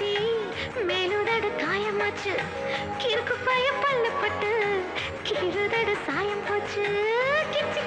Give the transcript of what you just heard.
கத்தி மேலுதடு காயமாச்சு. கிறுக்கு பய பல்லப்பட்டு கீழுதடு சாயம் போச்சு. கிச்சு